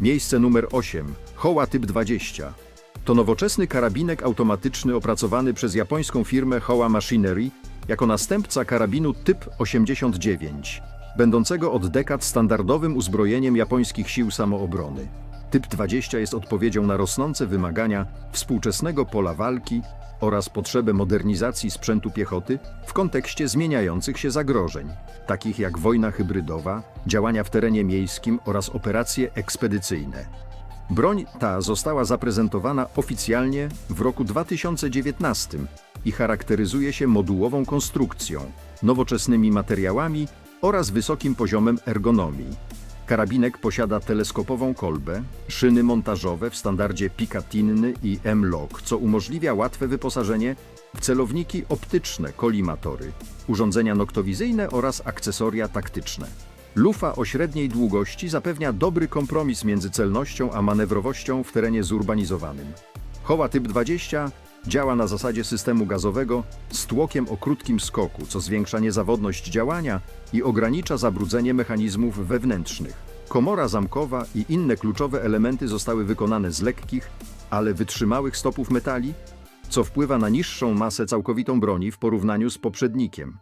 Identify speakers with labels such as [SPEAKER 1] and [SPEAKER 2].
[SPEAKER 1] Miejsce numer 8. Hoła typ 20. To nowoczesny karabinek automatyczny opracowany przez japońską firmę Hoła Machinery jako następca karabinu typ 89, będącego od dekad standardowym uzbrojeniem japońskich sił samoobrony. Typ 20 jest odpowiedzią na rosnące wymagania współczesnego pola walki oraz potrzebę modernizacji sprzętu piechoty w kontekście zmieniających się zagrożeń, takich jak wojna hybrydowa, działania w terenie miejskim oraz operacje ekspedycyjne. Broń ta została zaprezentowana oficjalnie w roku 2019 i charakteryzuje się modułową konstrukcją, nowoczesnymi materiałami oraz wysokim poziomem ergonomii. Karabinek posiada teleskopową kolbę, szyny montażowe w standardzie Picatinny i M-Lock, co umożliwia łatwe wyposażenie w celowniki optyczne, kolimatory, urządzenia noktowizyjne oraz akcesoria taktyczne. Lufa o średniej długości zapewnia dobry kompromis między celnością a manewrowością w terenie zurbanizowanym. Hoła typ 20 działa na zasadzie systemu gazowego z tłokiem o krótkim skoku, co zwiększa niezawodność działania i ogranicza zabrudzenie mechanizmów wewnętrznych. Komora zamkowa i inne kluczowe elementy zostały wykonane z lekkich, ale wytrzymałych stopów metali, co wpływa na niższą masę całkowitą broni w porównaniu z poprzednikiem.